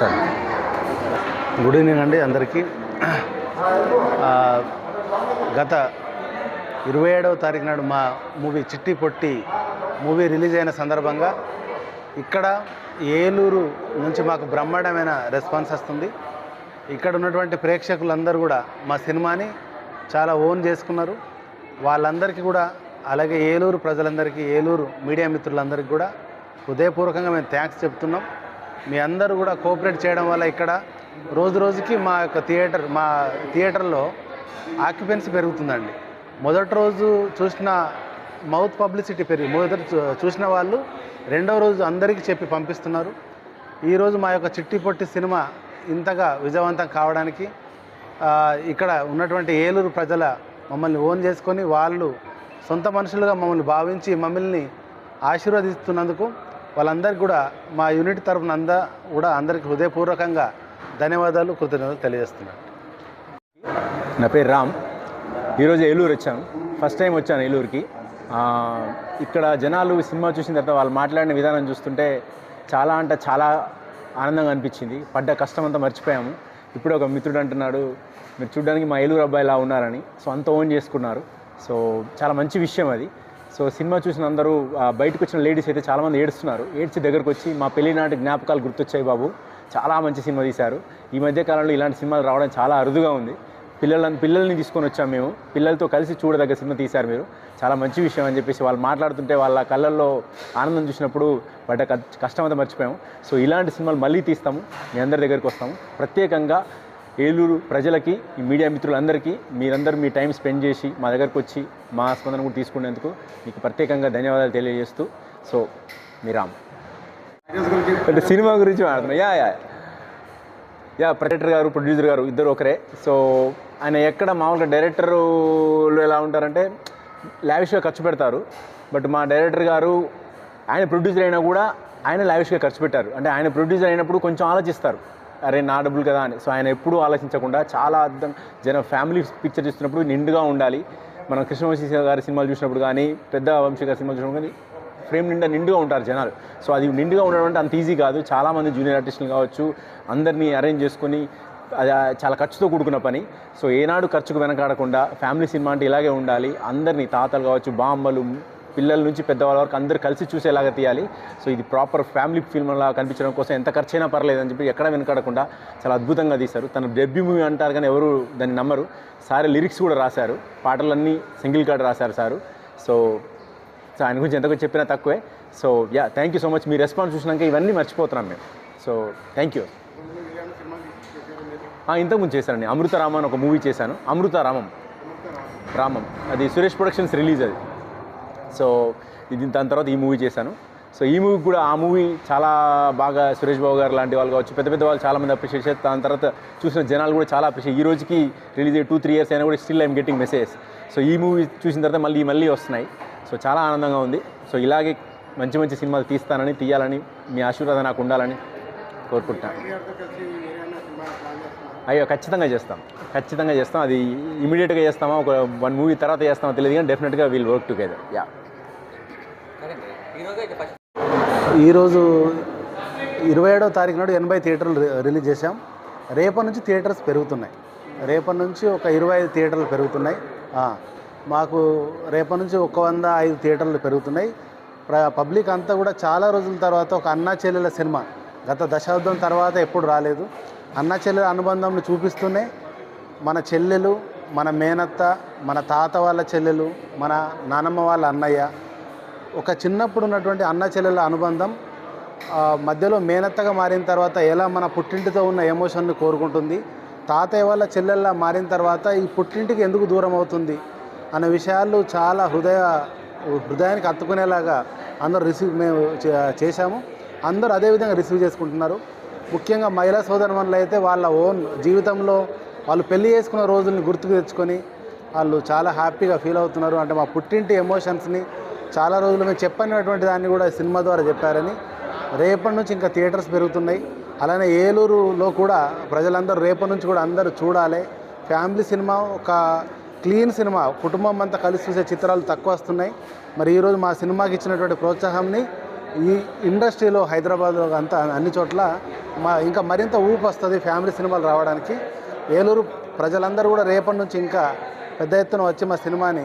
Sir. Good evening అండి అందరికీ. గత ఇరవై ఏడవ తారీఖు నాడు మా మూవీ చిట్టి పొట్టి మూవీ రిలీజ్ అయిన సందర్భంగా ఇక్కడ ఏలూరు నుంచి మాకు బ్రహ్మాండమైన రెస్పాన్స్ వస్తుంది. ఇక్కడ ఉన్నటువంటి ప్రేక్షకులందరూ కూడా మా సినిమాని చాలా ఓన్ చేసుకున్నారు. వాళ్ళందరికీ కూడా అలాగే ఏలూరు ప్రజలందరికీ ఏలూరు మీడియా మిత్రులందరికీ కూడా హృదయపూర్వకంగా మేము థ్యాంక్స్ చెప్తున్నాం. మీ అందరూ కూడా కోఆపరేట్ చేయడం వల్ల ఇక్కడ రోజు రోజుకి మా యొక్క థియేటర్ మా థియేటర్లో ఆక్యుపెన్సీ పెరుగుతుందండి. మొదటి రోజు చూసిన మౌత్ పబ్లిసిటీ పెరిగి మొదటి చూసిన వాళ్ళు రెండవ రోజు అందరికీ చెప్పి పంపిస్తున్నారు. ఈరోజు మా యొక్క చిట్టి పొట్టి సినిమా ఇంతగా విజయవంతం కావడానికి ఇక్కడ ఉన్నటువంటి ఏలూరు ప్రజల మమ్మల్ని ఓన్ చేసుకొని వాళ్ళు సొంత మనుషులుగా మమ్మల్ని భావించి మమ్మల్ని ఆశీర్వదిస్తున్నందుకు వాళ్ళందరికీ కూడా మా యూనిట్ తరఫున అందా కూడా అందరికీ హృదయపూర్వకంగా ధన్యవాదాలు కృతజ్ఞతలు తెలియజేస్తున్నాను. నా పేరు రామ్. ఈరోజు ఏలూరు వచ్చాను. ఫస్ట్ టైం వచ్చాను ఏలూరుకి. ఇక్కడ జనాలు సినిమా చూసిన తర్వాత వాళ్ళు మాట్లాడిన విధానం చూస్తుంటే చాలా అంటే చాలా ఆనందంగా అనిపించింది. పడ్డ కష్టం అంతా మర్చిపోయాము. ఇప్పుడు ఒక మిత్రుడు అంటున్నాడు మీరు చూడడానికి మా ఏలూరు అబ్బాయి ఇలా ఉన్నారని. సో అంత ఓన్ చేసుకున్నారు. సో చాలా మంచి విషయం అది. సో సినిమా చూసిన అందరూ ఆ, బయటకు వచ్చిన లేడీస్ అయితే చాలామంది ఏడుస్తున్నారు. ఏడ్చి దగ్గరకు వచ్చి మా పెళ్ళినాటి జ్ఞాపకాలు గుర్తొచ్చాయి బాబు. చాలా మంచి సినిమా తీశారు. ఈ మధ్య కాలంలో ఇలాంటి సినిమాలు రావడం చాలా అరుదుగా ఉంది. పిల్లలను పిల్లల్ని తీసుకొని వచ్చాం మేము. పిల్లలతో కలిసి చూడదగ్గ సినిమా తీశారు మీరు. చాలా మంచి విషయం అని చెప్పేసి వాళ్ళు మాట్లాడుతుంటే వాళ్ళ కళ్ళల్లో ఆనందం చూసినప్పుడు పడ్డ క- కష్టం అంతా మర్చిపోయాము. సో ఇలాంటి సినిమాలు మళ్ళీ తీస్తాము. మీ అందరి దగ్గరికి వస్తాము. ప్రత్యేకంగా ఏలూరు ప్రజలకి ఈ మీడియా మిత్రులందరికీ మీరందరూ మీ టైం స్పెండ్ చేసి మా దగ్గరకు వచ్చి మా స్పందన కూడా తీసుకునేందుకు మీకు ప్రత్యేకంగా ధన్యవాదాలు తెలియజేస్తూ సో మీ రామ్ అంటే సినిమా గురించి మాట్లాడుతున్నా. Yeah yeah. యా ప్రొడక్టర్ గారు ప్రొడ్యూసర్ గారు ఇద్దరు ఒకరే. సో ఆయన ఎక్కడ మామూలుగా డైరెక్టర్లు ఎలా ఉంటారంటే లావిష్గా ఖర్చు పెడతారు. బట్ మా డైరెక్టర్ గారు ఆయన ప్రొడ్యూసర్ అయినా కూడా ఆయన లావిష్గా ఖర్చు పెట్టారు. అంటే ఆయన ప్రొడ్యూసర్ అయినప్పుడు కొంచెం ఆలోచిస్తారు. అరే నా డబ్బులు కదా అని. సో ఆయన ఎప్పుడూ ఆలోచించకుండా చాలా అర్థం జన ఫ్యామిలీ పిక్చర్ చూస్తున్నప్పుడు నిండుగా ఉండాలి. మనం కృష్ణవంశీ గారి సినిమాలు చూసినప్పుడు కానీ పెద్ద వంశీ గారి సినిమాలు చూసినప్పుడు కానీ ఫ్రేమ్ నిండా నిండుగా ఉంటారు జనాలు. సో అది నిండుగా ఉండడం అంటే అంత ఈజీ కాదు. చాలామంది జూనియర్ ఆర్టిస్టులు కావచ్చు అందరినీ అరేంజ్ చేసుకొని అది చాలా ఖర్చుతో కూడుకున్న పని. సో ఏనాడు ఖర్చుకు వెనకాడకుండా ఫ్యామిలీ సినిమా అంటే ఇలాగే ఉండాలి. అందరినీ తాతలు కావచ్చు బామ్మలు పిల్లల నుంచి పెద్దవాళ్ళ వరకు అందరు కలిసి చూసేలాగా తీయాలి. సో ఇది ప్రాపర్ ఫ్యామిలీ ఫిల్మ్ లాగా కనిపించడం కోసం ఎంత ఖర్చైనా పర్లేదు అని చెప్పి ఎక్కడ వెనకాడకుండా చాలా అద్భుతంగా తీశారు. తన డెబ్యూ మూవీ అంటారు కానీ ఎవరు దాన్ని నమ్మరు. సార్ లిరిక్స్ కూడా రాశారు. పాటలన్నీ సింగిల్ కార్డ్ రాశారు సారు. సో సో ఆయన గురించి ఎంతగా చెప్పినా తక్కువే. So yeah thank you so much me response చూసినాక ఇవన్నీ మర్చిపోతున్నాం మేము. సో థ్యాంక్ యూ ఇంతకుముందు చేశానండి అమృత రామ అని ఒక మూవీ చేశాను. అమృత రామం. రామం. అది సురేష్ ప్రొడక్షన్స్ రిలీజ్ అది. సో ఇది దాని తర్వాత ఈ మూవీ చేశాను. సో ఈ మూవీ కూడా ఆ మూవీ చాలా బాగా సురేష్ బాబు గారు లాంటి వాళ్ళు కావచ్చు పెద్ద పెద్ద వాళ్ళు చాలామంది అప్రిషియేట్ చేస్తారు దాని తర్వాత చూసిన జనాలు కూడా చాలా అప్రిషియేట్ ఈ రోజుకి రిలీజ్ అయ్యి టూ త్రీ ఇయర్స్ అయినా కూడా still I'm getting message so ఈ మూవీ చూసిన తర్వాత మళ్ళీ మళ్ళీ వస్తున్నాయి. సో చాలా ఆనందంగా ఉంది. సో ఇలాగే మంచి మంచి సినిమాలు తీస్తానని తీయాలని మీ ఆశీర్వాదం నాకు ఉండాలని కోరుకుంటున్నాను. అయ్యో ఖచ్చితంగా చేస్తాం. ఖచ్చితంగా చేస్తాం. అది ఇమీడియట్గా చేస్తామా ఒక వన్ మూవీ తర్వాత చేస్తామో తెలియదు కానీ డెఫినెట్గా వీల్ వర్క్ టుగెదర్ యా ఈరోజు ఇరవై ఏడవ తారీఖు నాడు ఎనభై థియేటర్లు రిలీజ్ చేశాం. రేపటి నుంచి థియేటర్స్ పెరుగుతున్నాయి. రేపటి నుంచి ఒక ఇరవై ఐదు థియేటర్లు పెరుగుతున్నాయి. మాకు రేపటి నుంచి ఒక వంద ఐదు థియేటర్లు పెరుగుతున్నాయి. పబ్లిక్ అంతా కూడా చాలా రోజుల తర్వాత ఒక అన్నా చెల్లెల సినిమా గత దశాబ్దం తర్వాత ఎప్పుడు రాలేదు. అన్నా చెల్లెల అనుబంధంను చూపిస్తూనే మన చెల్లెలు మన మేనత్త మన తాత వాళ్ళ చెల్లెలు మన నానమ్మ వాళ్ళ అన్నయ్య ఒక చిన్నప్పుడు ఉన్నటువంటి అన్న చెల్లెల అనుబంధం మధ్యలో మేనత్తగా మారిన తర్వాత ఎలా మన పుట్టింటితో ఉన్న ఎమోషన్ని కోరుకుంటుంది తాతయ్య వాళ్ళ చెల్లెల్లా మారిన తర్వాత ఈ పుట్టింటికి ఎందుకు దూరం అవుతుంది అనే విషయాలు చాలా హృదయ హృదయానికి అత్తుకునేలాగా అందరూ రిసీవ్ మేము చే- చేశాము. అందరూ అదేవిధంగా రిసీవ్ చేసుకుంటున్నారు. ముఖ్యంగా మహిళా సోదరుమణులు అయితే వాళ్ళ ఓన్ జీవితంలో వాళ్ళు పెళ్ళి చేసుకున్న రోజుల్ని గుర్తుకు తెచ్చుకొని వాళ్ళు చాలా హ్యాపీగా ఫీల్ అవుతున్నారు. అంటే మా పుట్టింటి ఎమోషన్స్ని చాలా రోజులు మేము చెప్పనటువంటి దాన్ని కూడా సినిమా ద్వారా చెప్పారని. రేపటి నుంచి ఇంకా థియేటర్స్ పెరుగుతున్నాయి. అలానే ఏలూరులో కూడా ప్రజలందరూ రేపటి నుంచి కూడా అందరూ చూడాలి. ఫ్యామిలీ సినిమా ఒక క్లీన్ సినిమా కుటుంబం అంతా కలిసి చూసే చిత్రాలు తక్కువ వస్తున్నాయి. మరి ఈరోజు మా సినిమాకి ఇచ్చినటువంటి ప్రోత్సాహాన్ని ఈ ఇండస్ట్రీలో హైదరాబాద్లో అంతా అన్ని చోట్ల మా ఇంకా మరింత ఊపు వస్తుంది ఫ్యామిలీ సినిమాలు రావడానికి. ఏలూరు ప్రజలందరూ కూడా రేపటి నుంచి ఇంకా పెద్ద ఎత్తున వచ్చి మా సినిమాని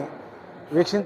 వీక్షించ